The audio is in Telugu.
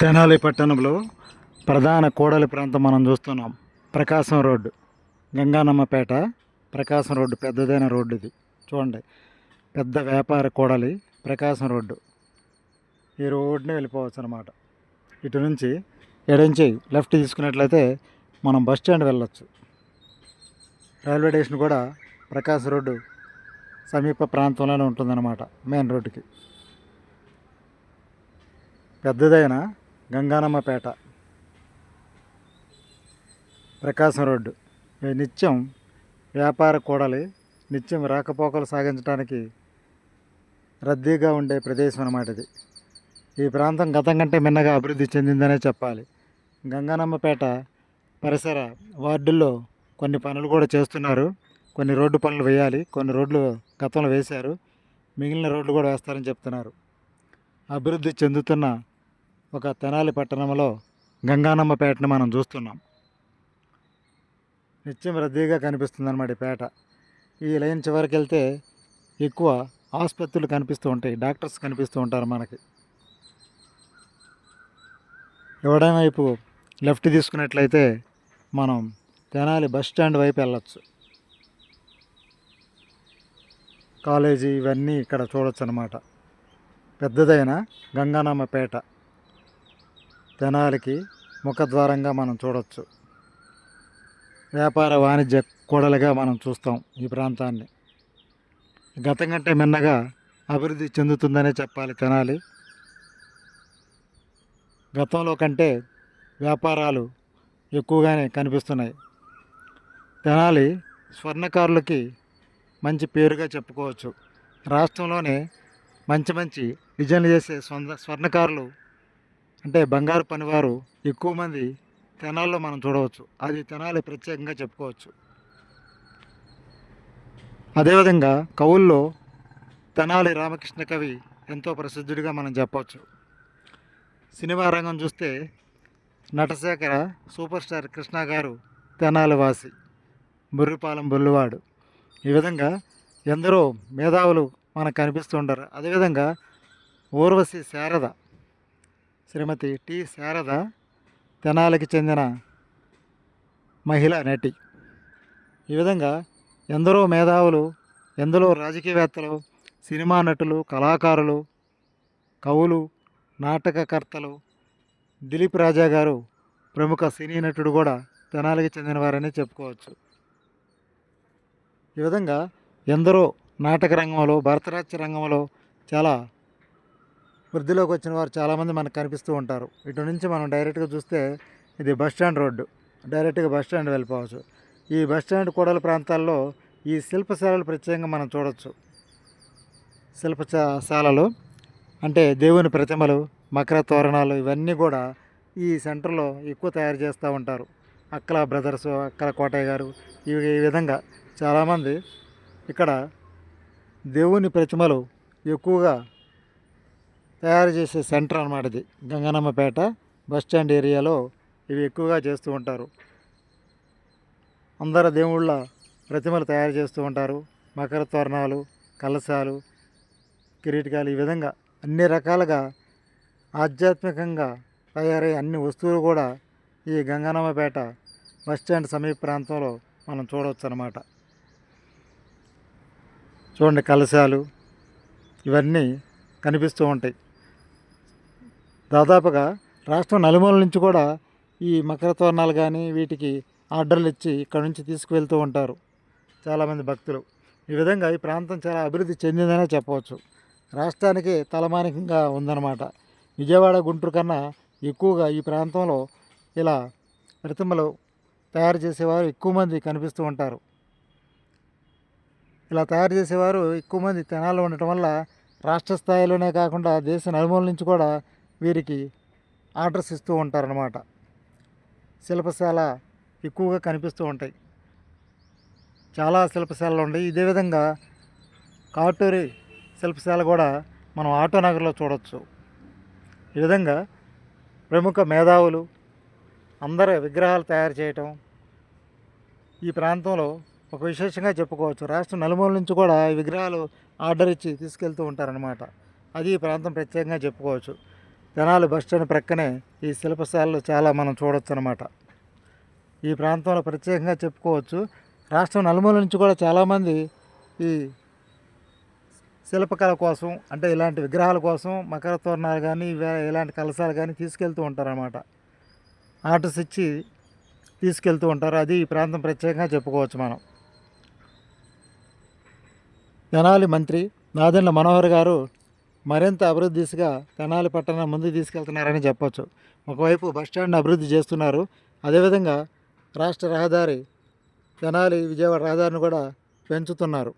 తెనాలి పట్టణంలో ప్రధాన కూడలి ప్రాంతం మనం చూస్తున్నాం. ప్రకాశం రోడ్డు గంగానమ్మపేట. ప్రకాశం రోడ్డు పెద్దదైన రోడ్డు ఇది. చూడండి పెద్ద వ్యాపార కూడలి ప్రకాశం రోడ్డు. ఈ రోడ్డుని వెళ్ళిపోవచ్చు అనమాట ఇటు నుంచి ఎడంచి లెఫ్ట్ తీసుకున్నట్లయితే మనం బస్ స్టాండ్ వెళ్ళొచ్చు. రైల్వే స్టేషన్ కూడా ప్రకాశం రోడ్డు సమీప ప్రాంతంలోనే ఉంటుందన్నమాట మెయిన్ రోడ్డుకి. పెద్దదైన గంగానమ్మపేట. ప్రకాశం రోడ్డు. నిత్యం వ్యాపార కూడలి నిత్యం రాకపోకలు సాగించడానికి రద్దీగా ఉండే ప్రదేశం అన్నమాట ఇది. ఈ ప్రాంతం గతం కంటే మిన్నగా అభివృద్ధి చెందిందనే చెప్పాలి. గంగానమ్మపేట పరిసర వార్డుల్లో కొన్ని పనులు కూడా చేస్తున్నారు. కొన్ని రోడ్డు పనులు వేయాలి కొన్ని రోడ్లు గతంలో వేశారు. మిగిలిన రోడ్లు కూడా వేస్తారని చెప్తున్నారు. అభివృద్ధి చెందుతున్న ఒక తెనాలి పట్టణంలో గంగానమ్మపేటను మనం చూస్తున్నాం. నిత్యం రద్దీగా కనిపిస్తుంది అన్నమాట ఈ పేట. ఈ లైన్ చివరికి వెళ్తే ఎక్కువ ఆసుపత్రులు కనిపిస్తూ ఉంటాయి డాక్టర్స్ కనిపిస్తూ ఉంటారు మనకి. ఎవడైనా వైపు లెఫ్ట్ తీసుకున్నట్లయితే మనం తెనాలి బస్ స్టాండ్ వైపు వెళ్ళొచ్చు. కాలేజీ ఇవన్నీ ఇక్కడ చూడొచ్చు అనమాట పెద్దదైన గంగానమ్మపేట తెనాలికి ముఖద్వారంగా మనం చూడవచ్చు వ్యాపార వాణిజ్య కూడలుగా మనం చూస్తాం ఈ ప్రాంతాన్ని. గతం కంటే మిన్నగా అభివృద్ధి చెందుతుందనే చెప్పాలి తెనాలి. గతంలో కంటే వ్యాపారాలు ఎక్కువగానే కనిపిస్తున్నాయి. తెనాలి స్వర్ణకారులకి మంచి పేరుగా చెప్పుకోవచ్చు. రాష్ట్రంలోనే మంచి మంచి డిజైన్లు చేసే స్వర్ణకారులు అంటే బంగారు పనివారు ఎక్కువ మంది తెనాల్లో మనం చూడవచ్చు. అది తెనాలి ప్రత్యేకంగా చెప్పుకోవచ్చు. అదేవిధంగా కవుల్లో తెనాలి రామకృష్ణ కవి ఎంతో ప్రసిద్ధుడిగా మనం చెప్పవచ్చు. సినిమా రంగం చూస్తే నటశేఖర సూపర్ స్టార్ కృష్ణ గారు తెనాలి వాసి బుర్రిపాలెం బొల్లువాడు. ఈ విధంగా ఎందరో మేధావులు మనకు కనిపిస్తూ ఉంటారు. అదేవిధంగా ఊర్వశి శారద శ్రీమతి టి. శారద తెనాలికి చెందిన మహిళా నటి. ఈ విధంగా ఎందరో మేధావులు ఎందరో రాజకీయవేత్తలు సినిమా నటులు కళాకారులు కవులు నాటకకర్తలు దిలీప్ రాజా గారు ప్రముఖ సినీ నటుడు కూడా తెనాలికి చెందినవారని చెప్పుకోవచ్చు. ఈ విధంగా ఎందరో నాటక రంగంలో భరతనాట్య రంగంలో చాలా వృద్ధిలోకి వచ్చిన వారు చాలామంది మనకు కనిపిస్తూ ఉంటారు. ఇటు నుంచి మనం డైరెక్ట్గా చూస్తే ఇది బస్ స్టాండ్ రోడ్డు. డైరెక్ట్గా బస్ స్టాండ్ వెళ్ళిపోవచ్చు. ఈ బస్ స్టాండ్ కూడల ప్రాంతాల్లో ఈ శిల్పశాలలు ప్రత్యేకంగా మనం చూడవచ్చు శిల్పశాలలు అంటే దేవుని ప్రతిమలు మకర తోరణాలు ఇవన్నీ కూడా ఈ సెంటర్లో ఎక్కువ తయారు చేస్తూ ఉంటారు. అక్కల బ్రదర్స్ అక్కల కోటయ్య గారు ఇవి ఈ విధంగా చాలామంది ఇక్కడ దేవుని ప్రతిమలు ఎక్కువగా తయారు చేసే సెంటర్ అనమాట ఇది. గంగనమ్మపేట బస్ స్టాండ్ ఏరియాలో ఇవి ఎక్కువగా చేస్తూ ఉంటారు. అందరు దేవుళ్ళ ప్రతిమలు తయారు చేస్తూ ఉంటారు. మకర తోరణాలు కలశాలు కిరీటకాలు ఈ విధంగా అన్ని రకాలుగా ఆధ్యాత్మికంగా తయారయ్యే అన్ని వస్తువులు కూడా ఈ గంగనమ్మపేట బస్ స్టాండ్ సమీప ప్రాంతంలో మనం చూడవచ్చు అన్నమాట చూడండి కలశాలు ఇవన్నీ కనిపిస్తూ ఉంటాయి. దాదాపుగా రాష్ట్రం నలుమూల నుంచి కూడా ఈ మకర తోరణాలు కానీ వీటికి ఆర్డర్లు ఇచ్చి ఇక్కడ నుంచి తీసుకువెళ్తూ ఉంటారు. చాలామంది భక్తులు. ఈ విధంగా ఈ ప్రాంతం చాలా అభివృద్ధి చెందిందనే చెప్పవచ్చు. రాష్ట్రానికి తలమానికంగా ఉందన్నమాట. విజయవాడ గుంటూరు కన్నా ఎక్కువగా ఈ ప్రాంతంలో ఇలా ప్రతిమలు తయారు చేసేవారు ఎక్కువ మంది కనిపిస్తూ ఉంటారు. ఇలా తయారు చేసేవారు ఎక్కువ మంది తెనాలు ఉండటం వల్ల రాష్ట్ర స్థాయిలోనే కాకుండా దేశ నలుమూల నుంచి కూడా వీరికి ఆర్డర్స్ ఇస్తూ ఉంటారనమాట శిల్పశాల ఎక్కువగా కనిపిస్తూ ఉంటాయి. చాలా శిల్పశాలలు ఉన్నాయి. ఇదే విధంగా కాటూరి శిల్పశాల కూడా మనం ఆటో నగర్లో చూడవచ్చు ఈ విధంగా ప్రముఖ మేధావులు అందరి విగ్రహాలు తయారు చేయటం ఈ ప్రాంతంలో ఒక విశేషంగా చెప్పుకోవచ్చు. రాష్ట్రం నలుమూల నుంచి కూడా ఈ విగ్రహాలు ఆర్డర్ ఇచ్చి తీసుకెళ్తూ ఉంటారనమాట అది ఈ ప్రాంతం ప్రత్యేకంగా చెప్పుకోవచ్చు. తెనాలి బస్ స్టాండ్ ప్రక్కనే ఈ శిల్పశాలలు చాలా మనం చూడొచ్చు అనమాట ఈ ప్రాంతంలో ప్రత్యేకంగా చెప్పుకోవచ్చు రాష్ట్రం నలుమూల నుంచి కూడా చాలామంది ఈ శిల్పకళ కోసం అంటే ఇలాంటి విగ్రహాల కోసం మకర తోరణాలు కానీ ఇలాంటి కలశాలు కానీ తీసుకెళ్తూ ఉంటారన్నమాట ఆర్డర్స్ ఇచ్చి తీసుకెళ్తూ ఉంటారు. అది ఈ ప్రాంతం ప్రత్యేకంగా చెప్పుకోవచ్చు మనం. జనాలి మంత్రి నాదెండ్ల మనోహర్ గారు మరింత అభివృద్ధి దిశగా తెనాలి పట్టణం ముందుకు తీసుకెళ్తున్నారని చెప్పొచ్చు. ఒకవైపు బస్టాండ్ అభివృద్ధి చేస్తున్నారు. అదేవిధంగా రాష్ట్ర రహదారి తెనాలి విజయవాడ రహదారిని కూడా పెంచుతున్నారు.